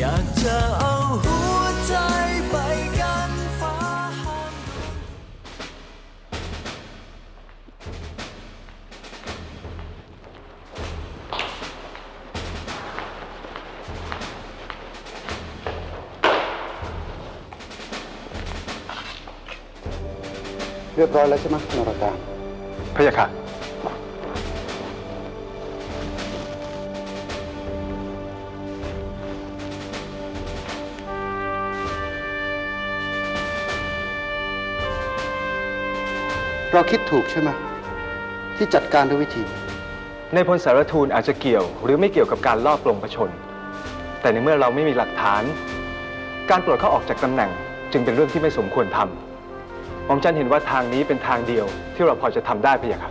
อยากจะเอาหัวใจไปกันฟ้าห้ามเรียบร้อยแล้วใช่ไหมนรการพะยะค่ะ เราคิดถูกใช่ไหมที่จัดการด้วยวิธีนี้ในพลสารทูลอาจจะเกี่ยว หรือไม่เกี่ยวกับการลอบปลงประชน แต่ในเมื่อเราไม่มีหลักฐาน การปลดเขาออกจากตำแหน่งจึงเป็นเรื่องที่ไม่สมควรทำหม่อมจันเห็นว่าทางนี้เป็นทางเดียวที่เราพอจะทำได้พะยะ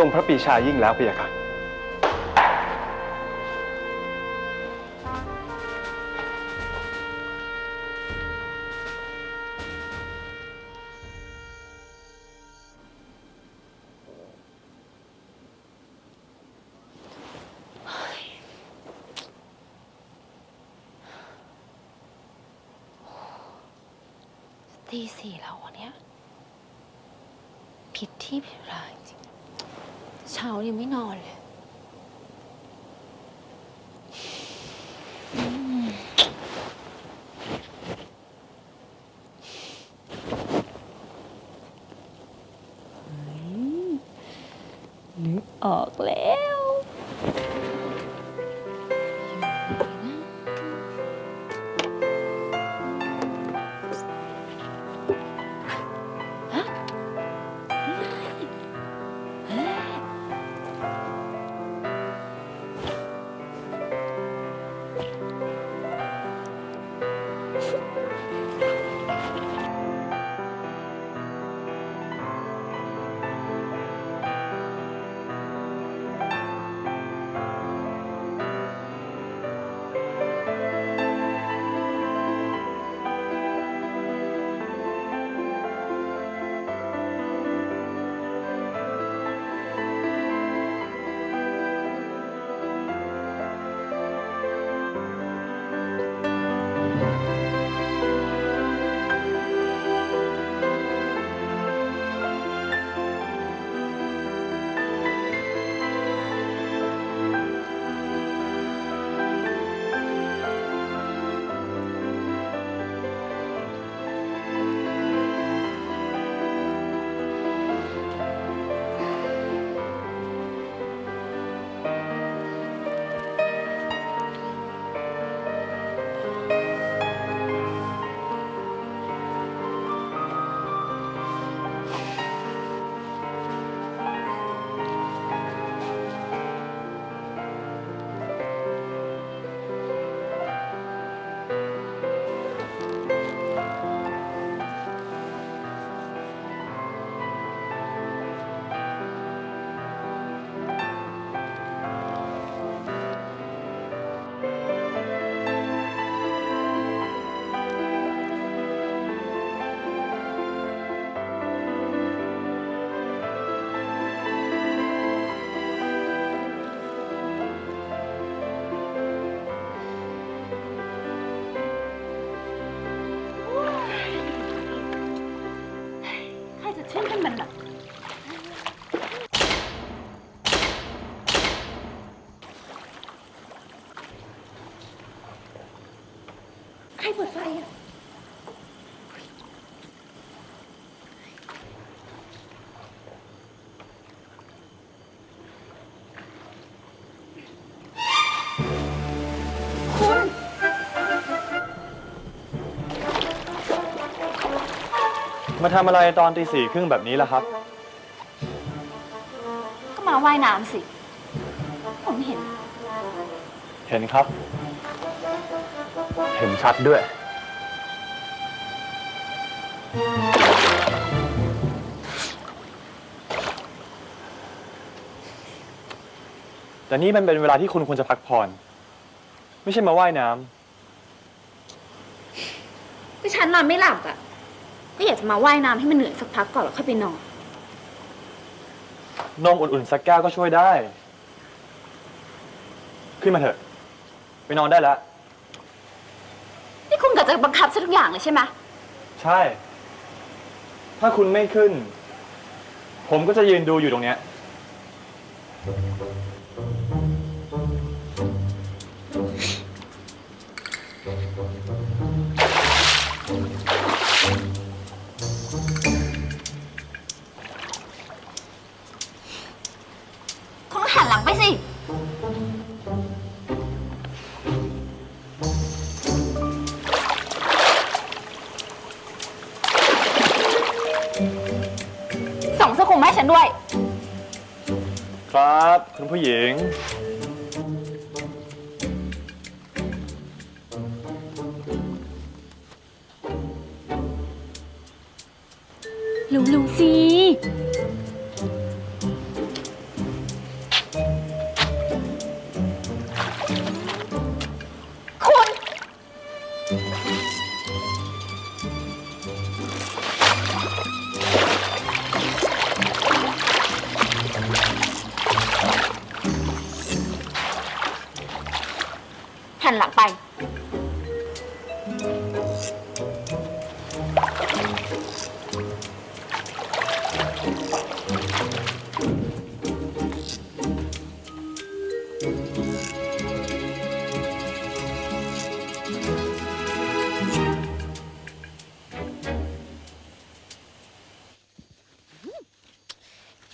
ทรงพระปีชายิ่งแล้วพะยะค่ะ ตีสี่แล้วอะเนี่ยผิดที่ผิดเวลาจริงๆ เช้ายังไม่นอนเลยอืมเฮ้ยนึกออกแล้ว ใครจะเชื่อ มาทำอะไรตอนตีสี่ครึ่งแบบนี้ล่ะครับ ก็มาว่ายน้ำสิ ผมเห็น เห็นครับ เห็นชัดด้วย แต่นี่มันเป็นเวลาที่คุณควรจะพักผ่อน ไม่ใช่มาว่ายน้ำ ก็ฉันนอนไม่หลับอะ ก็อยากจะมาว่ายน้ำให้มันเหนื่อยสักพักก่อนแล้วค่อยไปนอน นมอุ่นๆสักแก้วก็ช่วยได้ ขึ้นมาเถอะ ไปนอนได้แล้ว นี่คุณก็จะบังคับฉันทุกอย่างเลยใช่ไหมใช่ ถ้าคุณไม่ขึ้น ผมก็จะยืนดูอยู่ตรงเนี้ย ส่งเสื้อคลุมมาให้ฉันด้วย ครับ คุณผู้หญิงเร็วๆสิ หันหลังไป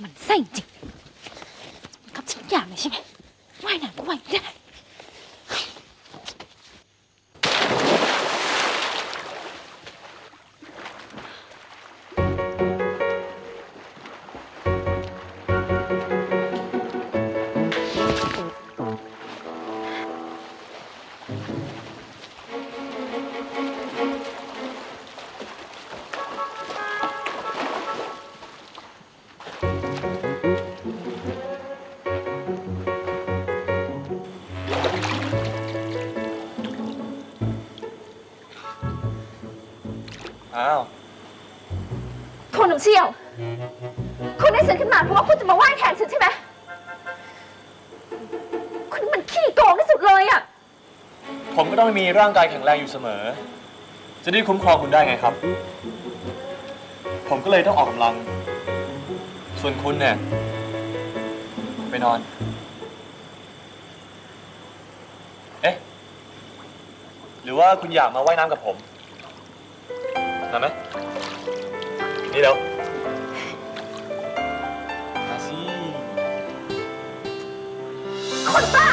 มันไส้จริงมันกั อย่างเลยใช่ไหมว่ายน้ำก็ว่ายไม่ได้อ้าวคุณน้ำเชี่ยว คุณได้ฉันขึ้นมาเพราะว่าคุณจะมาว่ายแทนฉันใช่ไหม โกงที่สุดเลยอะผมก็ต้องมีร่างกายแข็งแรงอยู่เสมอ จะได้คุ้มครองคุณได้ไงครับ ผมก็เลยต้องออกกำลัง ส่วนคุณเนี่ย ไปนอน เอ๊ะ หรือว่าคุณอยากมาว่ายน้ำกับผมมาไหมนี่เร็วมาสิ คนบ้า